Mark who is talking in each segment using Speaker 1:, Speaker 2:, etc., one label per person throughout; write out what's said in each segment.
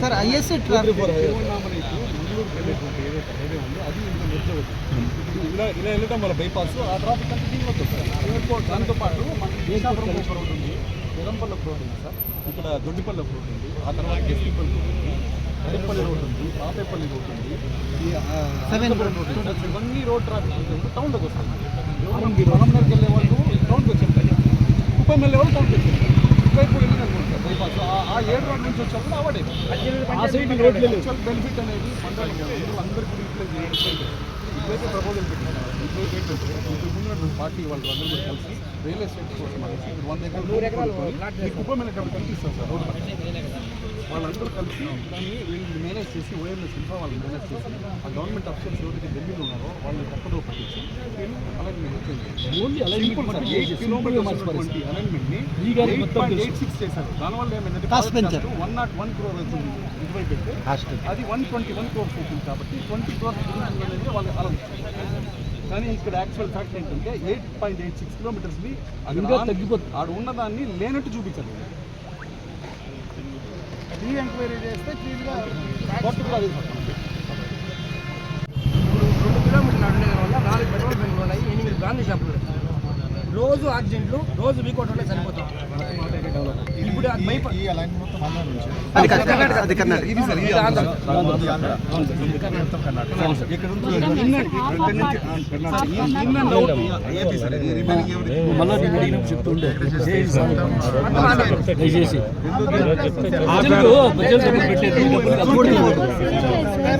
Speaker 1: Sir ISA traffic
Speaker 2: ఇలా ఇలా వెళ్ళడం వల్ల బైపాస్ ఆ ట్రాఫిక్. అంతా దీనికి వస్తుంది దాంతో పాటు ఉంది రోడ్ ఉంది సార్ ఇక్కడ దొడ్డిపల్లి రోడ్ ఉంది ఆ తర్వాత గెస్టిపల్లి రోడ్ ఉంది అరిపల్లి రోడ్ ఉంది పాపేపల్లి రోడ్ ఉంది ఇవన్నీ రోడ్ ట్రాఫిక్ టౌన్లోకి వస్తుంది కుప్పం వెళ్ళే వాళ్ళు టౌన్కి వచ్చేస్తారు ఇటువైపు వెళ్ళిందనుకుంటారు బైపాస్ ఆ- ఏడు రోడ్ నుంచి వచ్చేప్పుడు అవాడే ఆ సైడ్ రోడ్ బెనిఫిట్ అనేది మండలం అందరికీ రీప్లేస్ ఇప్పుడైతే ప్రపోజల్ పెట్టినారు. ఇప్పుడైతే ఏంటంటే ఇంతకు ముందు పార్టీ వాళ్ళు అందరూ కూడా కలిసి రియల్ ఎస్టేట్ కోసం అనేసి వంద ఎకరాలు వెళ్ళేటప్పుడు కనిపిస్తారు సార్ రోడ్ వాళ్ళందరూ కలిసి దాన్ని వీళ్ళు మేనేజ్ చేసి ఓఎంఎస్ ఇన్ఫా వాళ్ళు మేనేజ్ చేసి ఆ గవర్నమెంట్ అఫీషియల్స్ ఎవరైతే ఢిల్లీలో ఉన్నారో వాళ్ళని పక్కదో పట్టించి అలాగే ఓన్లీ అలాగే ఎయిట్ కిలోమీటర్స్ అలైన్మెంట్ని ఎయిట్ పాయింట్ ఎయిట్ సిక్స్ చేశారు. దానివల్ల ఏమైందంటే. వన్ నాట్ వన్ క్రోర్ అవుతుంది ఇటువైపు పెడితే అది వన్ ట్వంటీ వన్ క్రోర్స్ అవుతుంది కాబట్టి ట్వంటీ క్రోర్స్ అనేది వాళ్ళు ఆలోచించారు కానీ ఇక్కడ యాక్చువల్ ఫ్యాక్ట్ ఏంటంటే ఎయిట్ పాయింట్ ఎయిట్ సిక్స్ కిలోమీటర్స్ని తగ్గిపోతుంది. ఆడ ఉన్నదాన్ని లేనట్టు చూపించాలి
Speaker 1: రీ ఎంక్వైరీ చేస్తే క్లీన్గా
Speaker 2: కూడా సార్.
Speaker 3: రెండు కిలోమీటర్లు నడవడం వల్ల నాలుగు పెట్రోల్ బంకులు ఉన్నాయి ఎనిమిది బ్రాండ్ షాపులు. రోజు యాక్సిడెంట్లు రోజు వీకోట్ వల్ల చనిపోతాం ఇప్పుడు అది
Speaker 2: Andhra.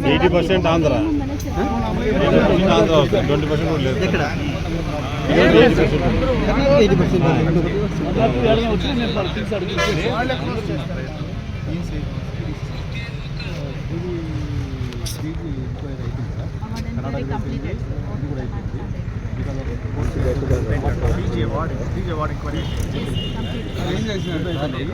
Speaker 4: Eighty percent Andhra Andhra twenty percent లేదు లేదు
Speaker 1: ఇక్కడ కర్ణాటక ఎయిటీ పర్సెంట్
Speaker 2: ఏం చేసినారు దాన్ని?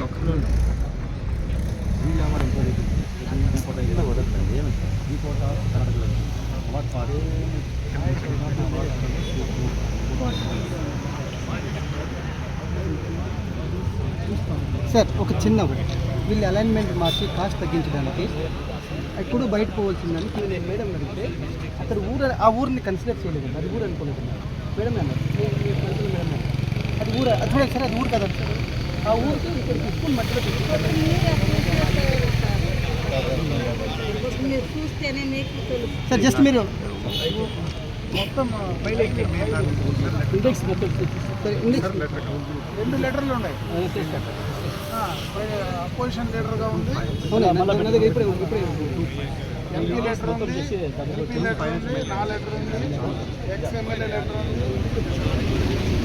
Speaker 1: సార్ ఒక చిన్న వీళ్ళు అలైన్మెంట్ మార్చి కాస్ట్ తగ్గించడానికి ఇప్పుడు బయట పోవాల్సిందని నేను మేడం అడిగితే అతను ఊరు ఆ ఊరిని కన్సిడర్ చేయలేదు. అది ఊరు అనుకోలేదు మేడం అన్నారు "మీ- మీ పరిధిలో మేడం. అది ఊరు అది చూడండి సార్ అది ఊరు కదా ఆ ఊరికి ఇక్కడ తీసుకుని మధ్యలో సార్ జస్ట్ మీరు
Speaker 3: మొత్తం
Speaker 1: ఇండెక్స్ మొత్తం
Speaker 3: రెండు లీటర్లు ఉన్నాయి. అపోజిషన్
Speaker 1: ఇప్పుడే ఉంది.
Speaker 3: ఎంపీ లీటర్ ఉంది. ఎంపీ లీటర్ ఉంది. నా లీటర్ ఉంది. ఎక్స్ ఎమ్మెల్యే లీటర్ ఉంది.